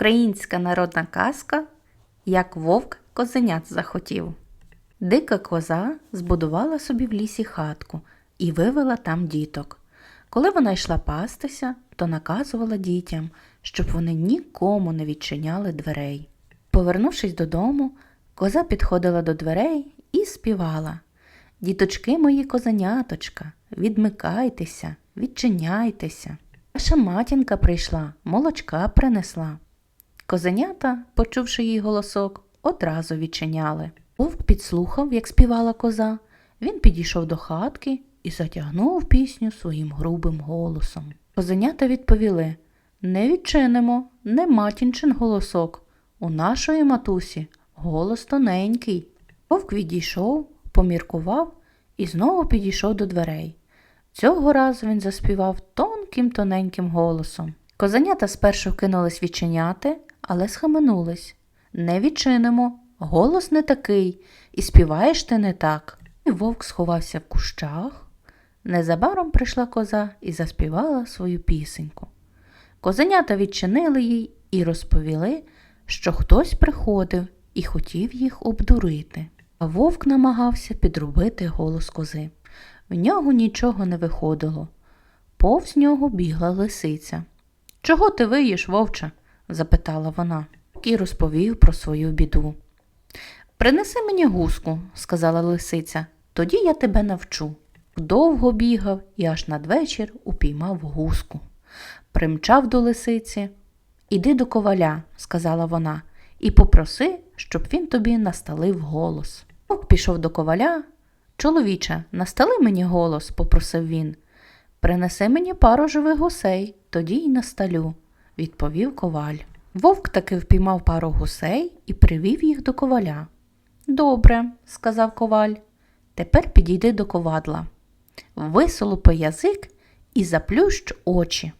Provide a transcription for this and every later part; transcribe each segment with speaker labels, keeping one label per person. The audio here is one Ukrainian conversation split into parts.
Speaker 1: Українська народна казка Як вовк козенят захотів. Дика коза збудувала собі в лісі хатку і вивела там діток. Коли вона йшла пастися, то наказувала дітям, щоб вони нікому не відчиняли дверей. Повернувшись додому, коза підходила до дверей і співала Діточки мої козеняточка, відмикайтеся, відчиняйтеся. Ваша матінка прийшла, молочка принесла. Козенята, почувши її голосок, одразу відчиняли. Вовк підслухав, як співала коза. Він підійшов до хатки і затягнув пісню своїм грубим голосом. Козенята відповіли Не відчинимо, не матінчин голосок. У нашої матусі голос тоненький. Вовк відійшов, поміркував і знову підійшов до дверей. Цього разу він заспівав тонким тоненьким голосом. Козенята спершу кинулись відчиняти, але схаменулись. Не відчинимо, голос не такий, і співаєш ти не так. І вовк сховався в кущах. Незабаром прийшла коза і заспівала свою пісеньку. Козенята відчинили їй і розповіли, що хтось приходив і хотів їх обдурити. А вовк намагався підробити голос кози. В нього нічого не виходило. Повз нього бігла лисиця. Чого ти виїш, вовче? Запитала вона і розповів про свою біду. Принеси мені гуску, сказала лисиця, тоді я тебе навчу. Довго бігав і аж надвечір упіймав гуску. Примчав до лисиці. Іди до коваля, сказала вона, і попроси, щоб він тобі насталив голос. Вовк пішов до коваля. Чоловіче, настали мені голос, попросив він. Принеси мені пару живих гусей, тоді й насталю, відповів коваль. Вовк таки впіймав пару гусей і привів їх до коваля. Добре, сказав коваль. Тепер підійди до ковадла. Висолопи язик і заплющ очі.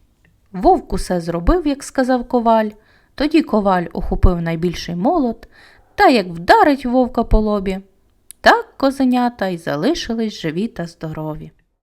Speaker 1: Вовк усе зробив, як сказав коваль. Тоді коваль охопив найбільший молот та як вдарить вовка по лобі. Так козенята й залишились живі та здорові.